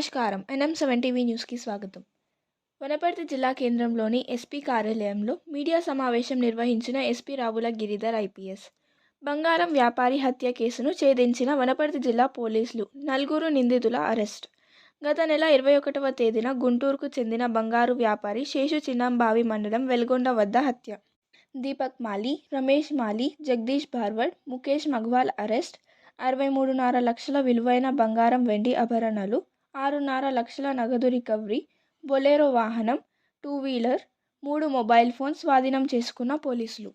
నమస్కారం. NM seven TV న్యూస్కి స్వాగతం. వనపర్తి జిల్లా కేంద్రంలోని ఎస్పీ కార్యాలయంలో మీడియా సమావేశం నిర్వహించిన ఎస్పీ రావుల గిరిధర్ ఐపీఎస్. బంగారం వ్యాపారి హత్య కేసును ఛేదించిన వనపర్తి జిల్లా పోలీసులు నలుగురు నిందితుల అరెస్ట్. గత నెల ఇరవై ఒకటవ తేదీన గుంటూరుకు చెందిన బంగారు వ్యాపారి శేషు చిన్నంబావి మండలం వెల్గొండ వద్ద హత్య. దీపక్ మాలి రమేష్ మాలి జగదీష్ భార్వడ్ ముఖేష్ మగ్వాల్ అరెస్ట్. అరవై మూడున్నర లక్షల విలువైన బంగారం వెండి ఆభరణాలు ఆరున్నర లక్షల నగదు రికవరీ బొలేరో వాహనం టూ వీలర్ మూడు మొబైల్ ఫోన్ స్వాధీనం చేసుకున్న పోలీసులు.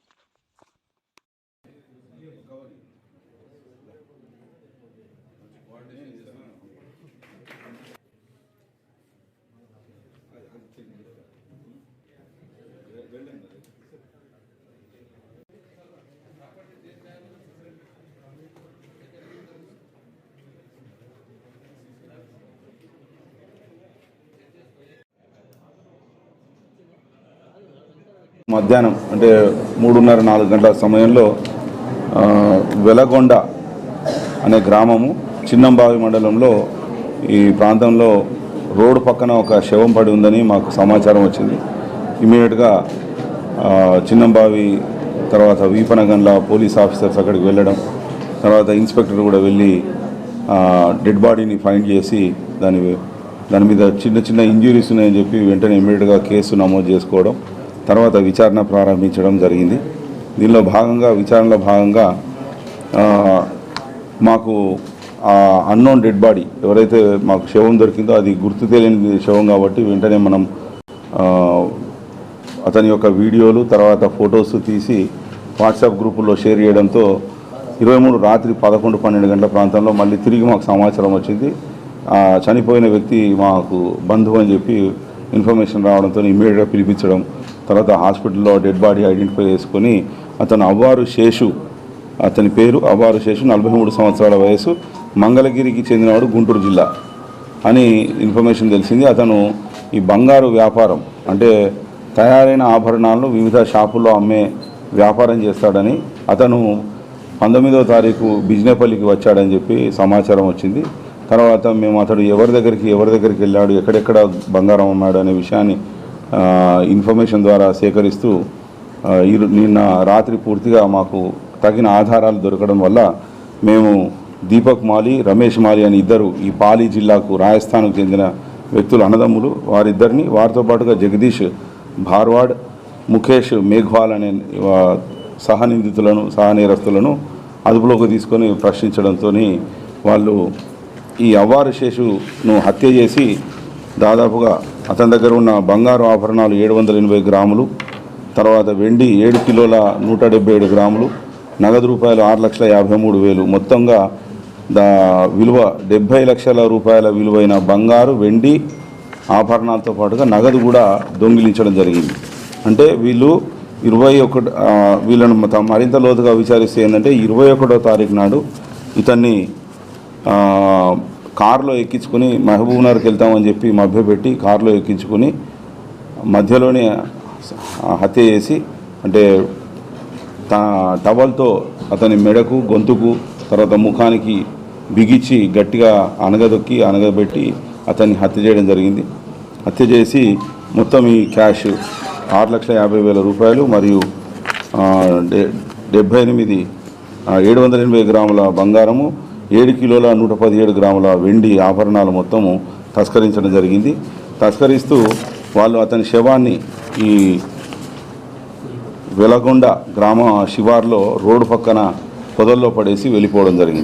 మధ్యాహ్నం అంటే మూడున్నర నాలుగు గంటల సమయంలో వెలగొండ అనే గ్రామము చిన్నంబావి మండలంలో ఈ ప్రాంతంలో రోడ్డు పక్కన ఒక శవం పడి ఉందని మాకు సమాచారం వచ్చింది. ఇమీడియట్గా చిన్నంబావి తర్వాత వీపనగన్ల పోలీస్ ఆఫీసర్స్ అక్కడికి వెళ్ళడం తర్వాత ఇన్స్పెక్టర్ కూడా వెళ్ళి డెడ్ బాడీని ఫైండ్ చేసి దాని దాని మీద చిన్న చిన్న ఇంజురీస్ ఉన్నాయని చెప్పి వెంటనే ఇమీడియట్గా కేసు నమోదు చేసుకోవడం తర్వాత విచారణ ప్రారంభించడం జరిగింది. దీనిలో భాగంగా విచారణలో భాగంగా మాకు అన్నోన్ డెడ్ బాడీ ఎవరైతే మాకు శవం దొరికిందో అది గుర్తు తెలియని శవం కాబట్టి వెంటనే మనం అతని యొక్క వీడియోలు తర్వాత ఫొటోస్ తీసి వాట్సాప్ గ్రూపుల్లో షేర్ చేయడంతో ఇరవై మూడు రాత్రి పదకొండు పన్నెండు గంటల ప్రాంతంలో మళ్ళీ తిరిగి మాకు సమాచారం వచ్చింది. చనిపోయిన వ్యక్తి మాకు బంధువు అని చెప్పి ఇన్ఫర్మేషన్ రావడంతో ఇమీడియట్గా పిలిపించడం తర్వాత హాస్పిటల్లో డెడ్ బాడీ ఐడెంటిఫై చేసుకొని అతను అవ్వారు శేషు అతని పేరు అవ్వారు శేషు నలభై మూడు సంవత్సరాల వయసు మంగళగిరికి చెందినవాడు గుంటూరు జిల్లా అని ఇన్ఫర్మేషన్ తెలిసింది. అతను ఈ బంగారు వ్యాపారం అంటే తయారైన ఆభరణాలను వివిధ షాపుల్లో అమ్మే వ్యాపారం చేస్తాడని అతను పంతొమ్మిదవ తారీఖు బిజినేపల్లికి వచ్చాడని చెప్పి సమాచారం వచ్చింది. తర్వాత మేము అతడు ఎవరి దగ్గరికి ఎవరి దగ్గరికి వెళ్ళాడు ఎక్కడెక్కడ బంగారం అమ్మాడు అనే విషయాన్ని ఇన్ఫర్మేషన్ ద్వారా సేకరిస్తూ నిన్న రాత్రి పూర్తిగా మాకు తగిన ఆధారాలు దొరకడం వల్ల మేము దీపక్ మాలి రమేష్ మాలి అని ఇద్దరు ఈ పాలి జిల్లాకు రాజస్థాన్కు చెందిన వ్యక్తులు అన్నదమ్ములు వారిద్దరిని వారితో పాటుగా జగదీష్ భార్వాడ్ ముఖేష్ మేఘ్వాల్ అనే సహనిందితులను సహనేరస్తులను అదుపులోకి తీసుకొని ప్రశ్నించడంతో వాళ్ళు ఈ అవ్వారు శేషును హత్య చేసి దాదాపుగా అతని దగ్గర ఉన్న బంగారు ఆభరణాలు ఏడు వందల ఎనభై గ్రాములు తర్వాత వెండి ఏడు కిలోల నూట డెబ్బై ఏడు గ్రాములు నగదు రూపాయలు ఆరు లక్షల యాభై మూడు వేలు. మొత్తంగా దా విలువ డెబ్భై లక్షల రూపాయల విలువైన బంగారు వెండి ఆభరణాలతో పాటుగా నగదు కూడా దొంగిలించడం జరిగింది. అంటే వీళ్ళు ఇరవై ఒకటి వీళ్ళను మరింత లోతుగా విచారిస్తే ఏంటంటే ఇరవై ఒకటో తారీఖు నాడు ఇతన్ని కారులో ఎక్కించుకొని మహబూబ్నగర్కి వెళ్తామని చెప్పి మభ్యపెట్టి కారులో ఎక్కించుకొని మధ్యలోనే హత్య చేసి అంటే టవల్తో అతని మెడకు గొంతుకు తర్వాత ముఖానికి బిగించి గట్టిగా అనగదొక్కి అనగబెట్టి అతన్ని హత్య చేయడం జరిగింది. హత్య చేసి మొత్తం ఈ క్యాష్ ఆరు లక్షల యాభై వేల రూపాయలు మరియు ఆ, డె- డెబ్భై ఎనిమిది ఏడు వందల ఎనభై గ్రాముల బంగారము ఏడు కిలోల నూట పదిహేడు గ్రాముల వెండి ఆభరణాలు మొత్తము తస్కరించడం జరిగింది. తస్కరిస్తూ వాళ్ళు అతని శవాన్ని ఈ వెలగొండ గ్రామ శివార్లో రోడ్డు పక్కన పొదల్లో పడేసి వెళ్ళిపోవడం జరిగింది.